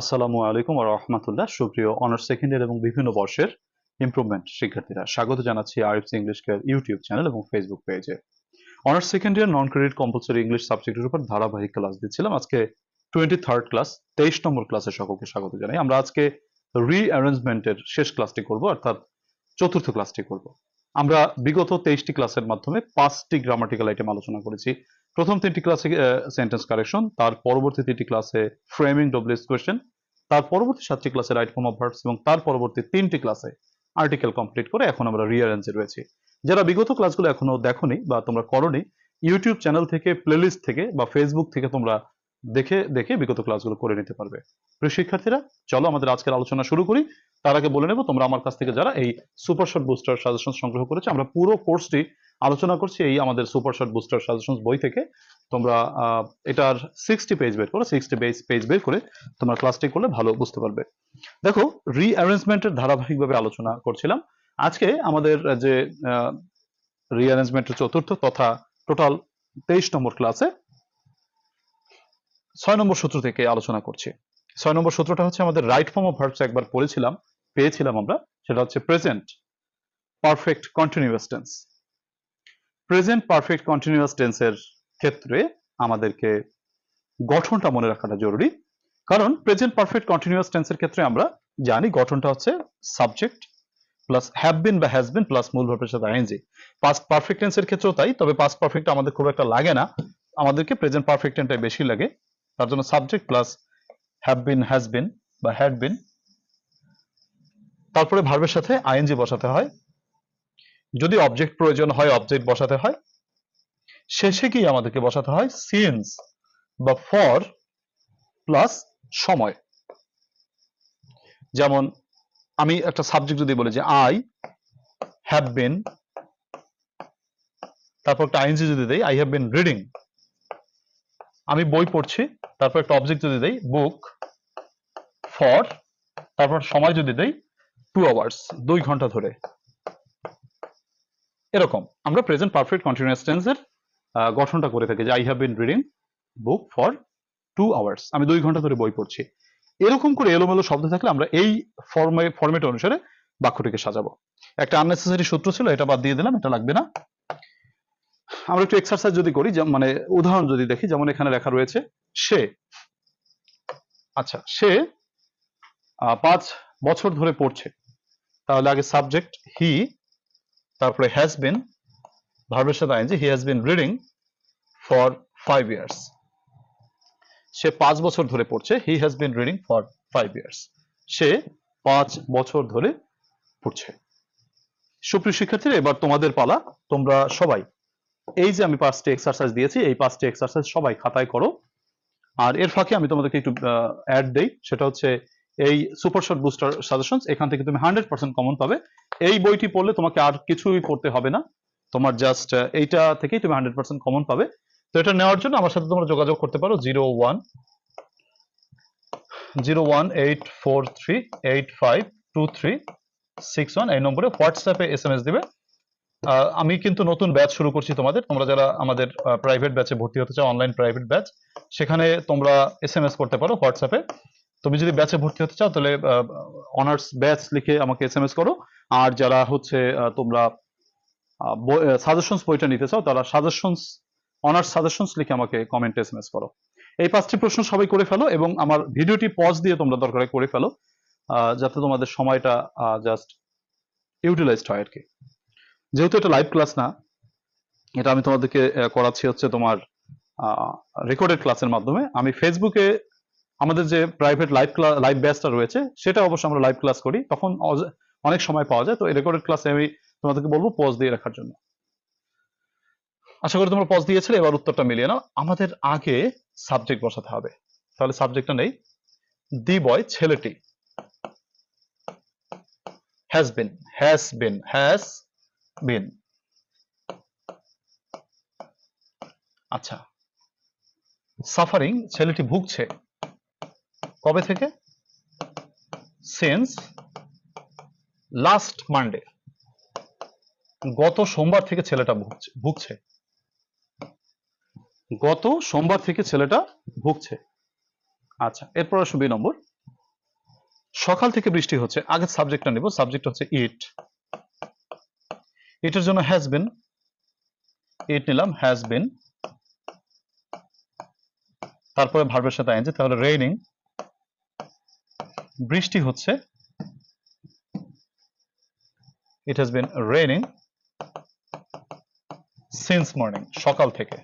আসসালামু আলাইকুম রহমতুল্লাহ। সুপ্রিয় অনার্স সেকেন্ড ইয়ার এবং বিভিন্ন বর্ষের ইমপ্রুভমেন্ট শিক্ষার্থীরা, স্বাগত জানাচ্ছি Arif's English care YouTube channel এবং ফেসবুক পেজে honours second year non credit compulsory English সাবজেক্টের উপর ধারাবাহিক ক্লাস দিচ্ছিলাম। আজকে টোয়েন্টি থার্ড ক্লাস তেইশ নম্বর ক্লাসে সকলকে স্বাগত জানাই। আমরা আজকে রিঅ্যারেঞ্জমেন্টের শেষ ক্লাসটি করব, অর্থাৎ চতুর্থ ক্লাসটি করব। আমরা বিগত তেইশটি ক্লাসের মাধ্যমে পাঁচটি গ্রামাটিক্যাল আইটেম আলোচনা করেছি। প্রথম তিনটি ক্লাসে সেন্টেন্স কারেকশন তার পরবর্তী তিনটি ক্লাসে ফ্রেমিং ডব্লিউএস কোয়েশ্চেন তার পরবর্তী সাতটি ক্লাসে রাইট ফর্ম অফ ভার্বস এবং তার পরবর্তী তিনটি ক্লাসে আর্টিকেল কমপ্লিট করে এখন আমরা রিয়ারেঞ্জে রয়েছি। যারা বিগত ক্লাসগুলো এখনও দেখোনি বা তোমরা করনি ইউটিউব চ্যানেল থেকে প্লেলিস্ট থেকে বা ফেসবুক থেকে তোমরা দেখে দেখে বিগত ক্লাসগুলো করে নিতে পারবে। প্রিয় শিক্ষার্থীরা, চলো আমাদের আজকের আলোচনা শুরু করি। তার আগে বলে নেব, তোমরা আমার কাছ থেকে যারা এই সুপার শট বুস্টার সাজেশন সংগ্রহ করেছ, আমরা পুরো কোর্সটি আলোচনা করছি এই আমাদের সুপার শট বুস্টার সাজেশন বই থেকে। তোমরা এটার সিক্সটি পেজ বের করো সিক্সটি পেজ পেজ বের করে তোমরা ক্লাসটি করলে ভালো বুঝতে পারবে। দেখো রিঅ্যারেঞ্জমেন্টের ধারাবাহিকভাবে আলোচনা করছিলাম। আজকে আমাদের যে রিঅ্যারেঞ্জমেন্টের চতুর্থ তথা টোটাল তেইশ নম্বর ক্লাসে ছয় নম্বর সূত্র থেকে আলোচনা করছি। ছয় নম্বর সূত্রটা হচ্ছে আমাদের রাইট ফর্ম অফ ভার্বস একবার পড়েছিলাম, পেয়েছিলাম আমরা, সেটা হচ্ছে present perfect continuous tense present perfect continuous টেন্সের ক্ষেত্রে আমাদেরকে গঠনটা মনে রাখাটা জরুরি। কারণ প্রেজেন্ট পারফেক্ট কন্টিনিউয়াস টেন্সের ক্ষেত্রে আমরা জানি গঠনটা হচ্ছে সাবজেক্ট প্লাস হ্যাভ বিন বা হ্যাজ বিন প্লাস মূল ভার্বের সাথে আইএনজি পাস্ট পারফেক্ট টেন্সের ক্ষেত্রেও তাই, তবে পাস্ট পারফেক্ট আমাদের খুব একটা লাগে না। আমাদেরকে প্রেজেন্ট পারফেক্ট টেন্সটাই বেশি লাগে। তার জন্য subject plus have been has been বা হ্যাড বিন তারপরে ভার্বের সাথে আইএনজি বসাতে হয়। যদি অবজেক্ট প্রয়োজন হয় অবজেক্ট বসাতে হয়। শেষে গিয়ে আমাদেরকে বসাতে হয় সিন্স বা ফর প্লাস সময়। যেমন আমি একটা সাবজেক্ট যদি বলি যে আই হ্যাভ বিন তারপর একটা আইএনজি যদি দেই আই হ্যাভ বিন রিডিং আমি বই পড়ছি, তারপর একটা অবজেক্ট যদি দেই বুক ফর তারপর সময় যদি দেই টু আওয়ার্স দুই ঘণ্টা ধরে। এরকম। আমরা প্রেজেন্ট পারফেক্ট কন্টিনিউয়াস টেন্সের গঠনটা করে থাকি যে I have been reading book for two hours আমি দুই ঘণ্টা ধরে বই পড়ছি। এরকম করে এলোমেলো শব্দ থাকলে আমরা এই ফর্মে ফরম্যাট অনুসারে বাক্যটিকে সাজাবো। একটা আননেসেসারি সূত্র ছিল, এটা বাদ দিয়ে দিলাম, এটা লাগবে না। আমরা একটু এক্সারসাইজ যদি করি মানে উদাহরণ যদি দেখি, যেমন এখানে লেখা রয়েছে, সে আচ্ছা সে পাঁচ বছর ধরে পড়ছে। তাহলে আগে সাবজেক্ট হি তারপরে হ্যাজ বিন ভার্বের সাথে ING he has been reading for five years সে পাঁচ বছর ধরে পড়ছে he has been reading for five years সে পাঁচ বছর ধরে পড়ছে। সুপ্রিয় শিক্ষার্থীরা, এবার তোমাদের পালা, তোমরা সবাই এই যে আমি পাঁচটি এক্সারসাইজ দিয়েছি, এই পাঁচটি এক্সারসাইজ সবাই খাতায় করো। আর এর ফাঁকে আমি তোমাদেরকে একটু অ্যাড দেই, সেটা হচ্ছে এই সুপার শট বুস্টার সাজেশনস এখান থেকে তুমি হান্ড্রেড পার্সেন্ট কমন পাবে। এই বইটি পড়লে তোমাকে আর কিছুই পড়তে হবে না। তোমার জাস্ট এইটা থেকেই তুমি হান্ড্রেড পার্সেন্ট কমন পাবে। তো এটা নেওয়ার জন্য আমার সাথে তোমরা যোগাযোগ করতে পারো zero one zero one eight four three eight five two three six one এই নম্বরে হোয়াটসঅ্যাপে এস এম এস দিবে। আমি কিন্তু নতুন ব্যাচ শুরু করছি তোমাদের। তোমরা যারা আমাদের প্রাইভেট ব্যাচে ভর্তি হতে চাও অনলাইন প্রাইভেট ব্যাচ সেখানে তোমরা এস এম এস করতে পারো হোয়াটসঅ্যাপে তুমি যদি ব্যাচে ভর্তি হতে চাও, তাহলে অনার্স ব্যাচ লিখে আমাকে এস এম এস করো। আর যারা হচ্ছে তোমরা সাজেশনস বইটা নিতে চাও, তারা সাজেশনস অনার্স সাজেশনস লিখে আমাকে কমেন্টে এস এম এস করো। এই পাঁচটি প্রশ্ন সবাই করে ফেলো এবং আমার ভিডিওটি পজ দিয়ে তোমরা দরকার করে ফেলো যাতে তোমাদের সময়টা জাস্ট ইউটিলাইজড হয় আর কি। যেহেতু এটা লাইভ ক্লাস না, এটা আমি তোমাদেরকে করাচ্ছি হচ্ছে তোমার রেকর্ডেড ক্লাসের মাধ্যমে। আমি ফেসবুকে আমাদের যে প্রাইভেট লাইভ ক্লাস লাইভ ব্যাচটা রয়েছে, সেটা অবশ্য আমরা লাইভ ক্লাস করি। তখন অনেক সময় পাওয়া যায়। তো এই রেকর্ডেড ক্লাসে আমি তোমাদেরকে বলব পজ দিয়ে রাখার জন্য। আশা করি তোমরা পজ দিয়েছিলে, এবার উত্তরটা মিলিয়ে নাও। আমাদের আগে সাবজেক্ট বসাতে হবে। তাহলে সাবজেক্টটা নেই। দি বয়, ছেলেটি। Has been has been has been আচ্ছা। সাফারিং ছেলেটি ভুগছে। কবে থেকে? সিন্স লাস্ট মানডে গত সোমবার থেকে ছেলেটা ভুগছে ভুগছে। গত সোমবার থেকে ছেলেটা ভুগছে। আচ্ছা এরপর আসো দুই নম্বর। সকাল থেকে বৃষ্টি হচ্ছে। আগে সাবজেক্টটা নেব। সাবজেক্ট হচ্ছে ইট এটার জন্য হ্যাজ বিন ইট নিলাম হ্যাজ বিন তারপরে ভার্বের সাথে আইনজি তাহলে রেইনিং বৃষ্টি হচ্ছে it has been raining since morning সকাল থেকে।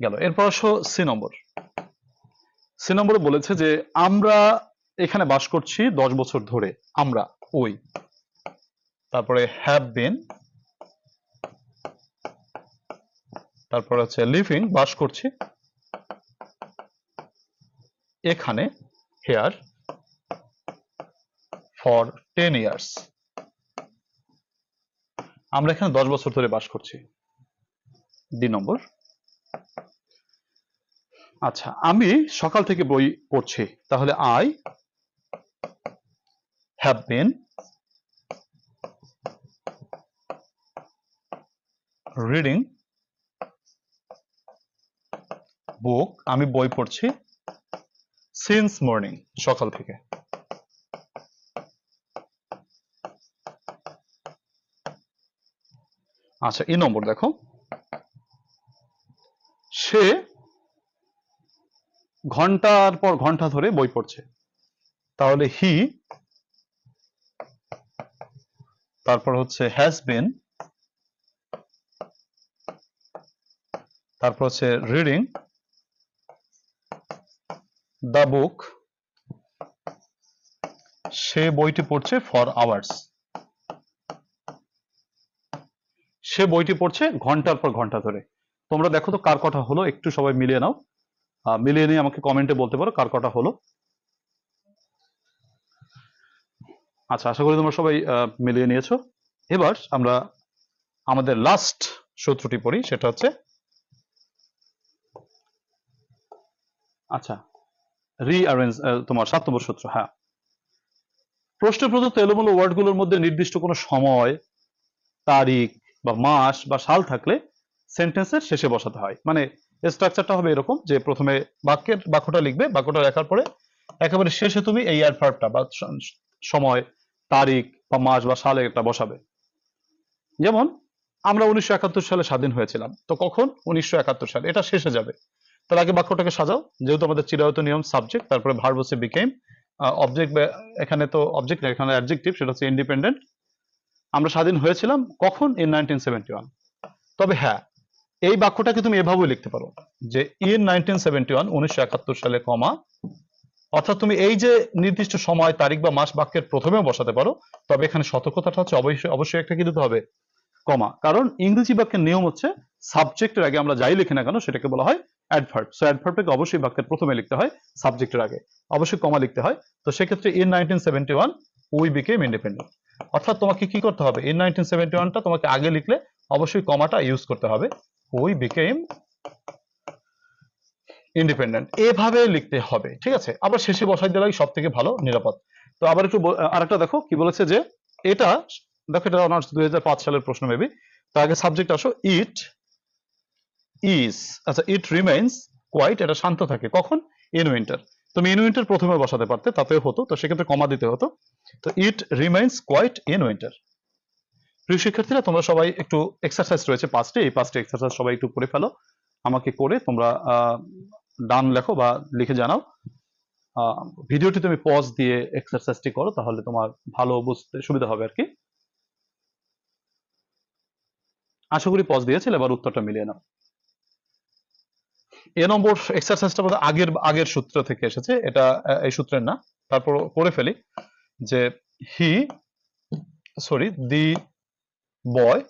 গেল, এরপর আসো সি নম্বর সি নম্বরে বলেছে যে আমরা এখানে বাস করছি দশ বছর ধরে, আমরা। ওই। তারপরে হ্যাভ বিন তারপরে হচ্ছে লিভিং বাস করছি। এখানে হেয়ার ফর টেন ইয়ার্স আমরা এখানে দশ বছর ধরে বাস করছি। দুই নম্বর আচ্ছা আমি সকাল থেকে বই পড়ছি। তাহলে I have been reading book আমি বই পড়ছি সিন্স মর্নিং সকাল থেকে। আচ্ছা এই নম্বর দেখো। সে ঘণ্টার পর ঘণ্টা ধরে বই পড়ছে। তাহলে হি তারপর হচ্ছে হ্যাজ বিন তারপর হচ্ছে রিডিং দ্য বুক সে বইটি পড়ছে ফর আওয়ার্স সে বইটি পড়ছে ঘণ্টার পর ঘণ্টা ধরে। তোমরা দেখো তো কার কটা হলো, একটু সবাই মিলিয়ে নাও। মিলিয়ে নিয়ে আমাকে কমেন্টে বলতে পারো কার কটা হলো। আচ্ছা আশা করি তোমরা সবাই মিলিয়ে নিয়েছো। এবার আমরা আমাদের লাস্ট সূত্রটি পড়ি, সেটা হচ্ছে আচ্ছা রিঅ্যারেঞ্জ তোমার সাত নম্বর সূত্র হ্যাঁ। প্রশ্নে প্রদত্ত এলোমেলো ওয়ার্ডগুলোর মধ্যে নির্দিষ্ট কোনো সময়, তারিখ বা মাস বা সাল থাকলে সেন্টেন্সের শেষে বসাতে হয়। মানে স্ট্রাকচারটা হবে এরকম যে প্রথমে বাক্যের বাক্যটা লিখবে, বাক্যটা লেখার পরে একেবারে শেষে তুমি এই অ্যাডভার্বটা বা সময়, তারিখ বা মাস বা সালে এটা বসাবে। যেমন, আমরা উনিশশো একাত্তর সালে স্বাধীন হয়েছিলাম। তো কখন? উনিশশো একাত্তর সালে। এটা শেষে যাবে। তার আগে বাক্যটাকে সাজাও। যেহেতু আমাদের চিরায়ত নিয়ম সাবজেক্ট তারপরে ভার্ব হচ্ছে বিকেম অবজেক্ট এখানে তো অবজেক্ট না, এখানে অ্যাডজেক্টিভ সেটা হচ্ছে ইন্ডিপেন্ডেন্ট আমরা স্বাধীন হয়েছিলাম কখন? ইন নাইনটিন সেভেন্টি ওয়ান তবে হ্যাঁ এই বাক্যটাকে তুমি এভাবেও লিখতে পারো যে ইন নাইনটিন সেভেন্টি ওয়ান উনিশশো একাত্তর সালে কমা অর্থাৎ তুমি এই যে নির্দিষ্ট সময়, তারিখ বা মাস বাক্যের প্রথমেও বসাতে পারো, তবে এখানে সতর্কতাটা হচ্ছে অবশ্যই অবশ্যই একটা কি দিতে হবে? কমা কারণ ইংরেজি বাক্যের নিয়ম হচ্ছে সাবজেক্টের আগে আমরা যাই লিখি না কেন, সেটাকে বলা হয় অ্যাডভার্ব সো অ্যাডভার্বটাকে অবশ্যই বাক্যের প্রথমে লিখতে হয় সাবজেক্টের আগে। অবশ্যই কমা লিখতে হয়। তো সেক্ষেত্রে in nineteen seventy one we became independent অর্থাৎ তোমাকে কি করতে হবে? ইন নাইনটিন সেভেন্টি ওয়ানটা তোমাকে আগে লিখলে অবশ্যই কমাটা ইউজ করতে হবে। উই বিকেম ইন্ডিপেন্ডেন্ট এভাবে লিখতে হবে। ঠিক আছে? আবার শেষে বসাই দিলে সব থেকে ভালো, নিরাপদ। তো আবার একটু আরেকটা দেখো, কি বলেছে যে, এটা, দেখো এটা অনার্স দুই হাজার পাঁচ সালের প্রশ্ন মেবি তো আগে সাবজেক্ট আসো ইট ইজ আচ্ছা ইট রিমেইনস কোয়াইট এটা শান্ত থাকে। কখন? ইন উইন্টার তুমি ইন উইন্টার প্রথমে বসাতে পারতে, তাতেও হতো, তো সেক্ষেত্রে কমা দিতে হতো। তো it remains quite in winter প্রিয় শিক্ষার্থীরা, তোমরা সবাই একটু এক্সারসাইজ রয়েছে পাঁচটি, এই পাঁচটি এক্সারসাইজ সবাই একটু করে ফেলো। আমাকে করে তোমরা ডান লেখো বা লিখে জানাও। ভিডিওটি তুমি পজ দিয়ে এক্সারসাইজটি করো, তাহলে তোমার ভালো বুঝতে সুবিধা হবে আর কি আশা করি পজ দিয়েছিল, এবার উত্তরটা মিলিয়ে নাও। এ নম্বর এক্সারসাইজটা বোধহয় আগের আগের সূত্র থেকে এসেছে। এটা এই সূত্রের না। তারপর করে ফেলি যে হি সরি দি বয়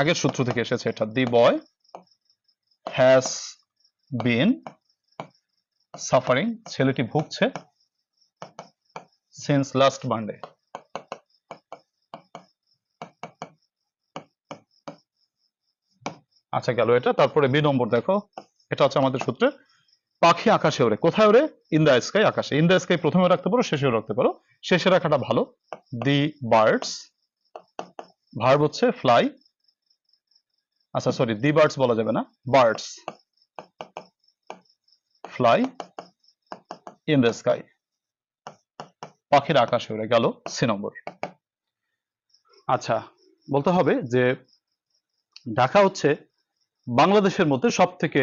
আগের সূত্র থেকে এসেছে এটা। দি বয় হ্যাজ বিন সাফারিং ছেলেটি ভুগছে সিন্স লাস্ট মানডে আচ্ছা গেল এটা। তারপরে বি নম্বর দেখো। এটা হচ্ছে আমাদের সূত্রে। পাখি আকাশে ওড়ে। কোথায় ওড়ে? ইন দ্য স্কাই আকাশে। ইন দ্য স্কাই প্রথমে রাখতে পারো, শেষেও রাখতে পারো। শেষে রাখাটা ভালো। দি বার্ডস ভার্ব হচ্ছে ফ্লাই আচ্ছা সরি দি বার্ডস বলা যাবে না। Birds fly in the sky পাখির আকাশে উড়ে গেল সি নম্বর। আচ্ছা বলতে হবে যে ঢাকা হচ্ছে বাংলাদেশের মধ্যে সব থেকে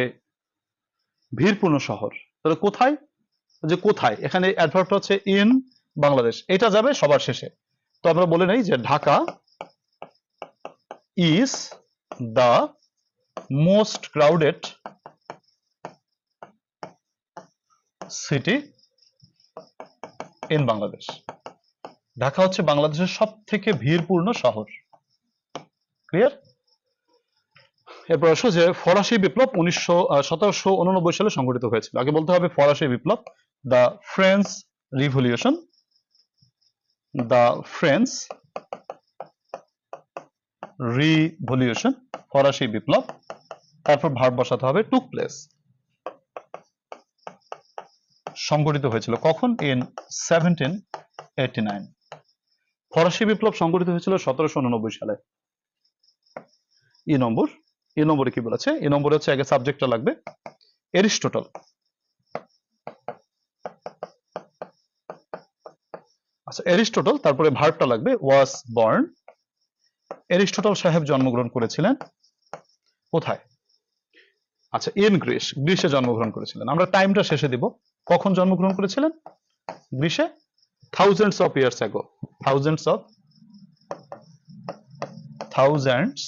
ভিড়পূর্ণ শহর। তাহলে কোথায়? যে কোথায়? এখানে অ্যাডভার্বটা হচ্ছে ইন বাংলাদেশ। এটা যাবে সবার শেষে। তো আমরা বলে নেই যে Dhaka is the most crowded city in Bangladesh Dhaka হচ্ছে বাংলাদেশের সব থেকে ভিড়পূর্ণ শহর। ক্লিয়ার এরপর আসো যে ফরাসি বিপ্লব উনিশশো সতেরোশো উননব্বই সালে সংঘটিত হয়েছিল। আগে বলতে হবে ফরাসি বিপ্লব। The French revolution. The French revolution. ফরাসি বিপ্লব। তারপর ভার বসাতে হবে টুক প্লেস। সংঘটিত হয়েছিল কখন? In seventeen eighty nine. ফরাসি বিপ্লব সংগঠিত হয়েছিল সতেরোশো উননব্বই সালে। ই নম্বর। ই নম্বরে কি বলেছে? ই নম্বরে হচ্ছে আগে সাবজেক্টটা লাগবে। এরিস্টোটল। আচ্ছা এরিস্টোটল, তারপরে ভার্বটা লাগবে ওয়াজ বর্ন এরিস্টোটল সাহেব জন্মগ্রহণ করেছিলেন কোথায়? আচ্ছা ইন গ্রিস গ্রিসে জন্মগ্রহণ করেছিলেন। আমরা টাইমটা শেষে দিব। কখন জন্মগ্রহণ করেছিলেন? গ্রিসে thousands of years ago thousands of thousands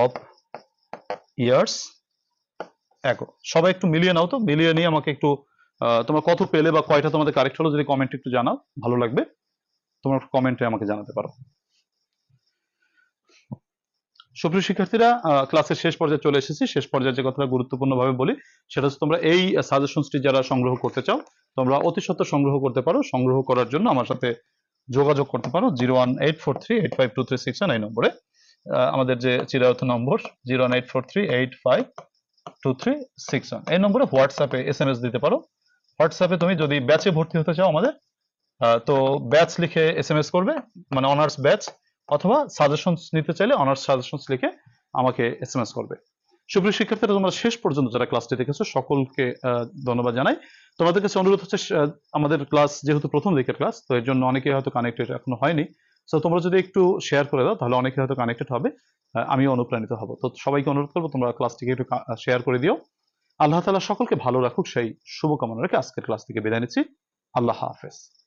of years ago সবাই একটু মিলিয়ে নাও তো, মিলিয়ে নিয়ে আমাকে একটু তোমরা কত পেলে বা কয়টা তোমাদের কারেক্ট হলো যদি কমেন্ট একটু জানাও, ভালো লাগবে। তোমরা কমেন্টে আমাকে জানাতে পারো। সুপ্রিয় শিক্ষার্থীরা ক্লাসের শেষ পর্যায়ে চলে এসেছি। শেষ পর্যায়ে যে কথাটা গুরুত্বপূর্ণভাবে বলি, সেটা হচ্ছে তোমরা এই সাজেশনসটি যারা সংগ্রহ করতে চাও, তোমরা অতি সত্ত্বর সংগ্রহ করতে পারো। সংগ্রহ করার জন্য আমার সাথে যোগাযোগ করতে পারো zero one eight four three eight five two three six nine নম্বরে। আমাদের যে চিরায়ত নম্বর zero one eight four three eight five two three six one এই নম্বরে হোয়াটসঅ্যাপে এস এম এস দিতে পারো। হোয়াটসঅ্যাপে তুমি যদি ব্যাচে ভর্তি হতে চাও আমাদের তো ব্যাচ লিখে এস এম এস করবে মানে অনার্স ব্যাচ অথবা সাজেশনস নিতে চাইলে অনার্স সাজেশনস লিখে আমাকে এস এম এস করবে। সুপ্রিয় শিক্ষার্থীরা, তোমরা শেষ পর্যন্ত যারা ক্লাসটি দেখেছ, সকলকে ধন্যবাদ জানাই। তোমাদের কাছে অনুরোধ হচ্ছে আমাদের ক্লাস যেহেতু প্রথম দিকের ক্লাস তো এর জন্য অনেকে হয়তো কানেক্টেড এখনও হয়নি। তো তোমরা যদি একটু শেয়ার করে দাও, তাহলে অনেকে হয়তো কানেক্টেড হবে। আমি অনুপ্রাণিত হব। তো সবাইকে অনুরোধ করব, তোমরা ক্লাসটিকে একটু শেয়ার করে দিও। আল্লাহ তালা সকলকে ভালো রাখুক, সেই শুভকামনা রেখে আজকের ক্লাস থেকে বিদায় নিচ্ছি। আল্লাহ হাফেজ।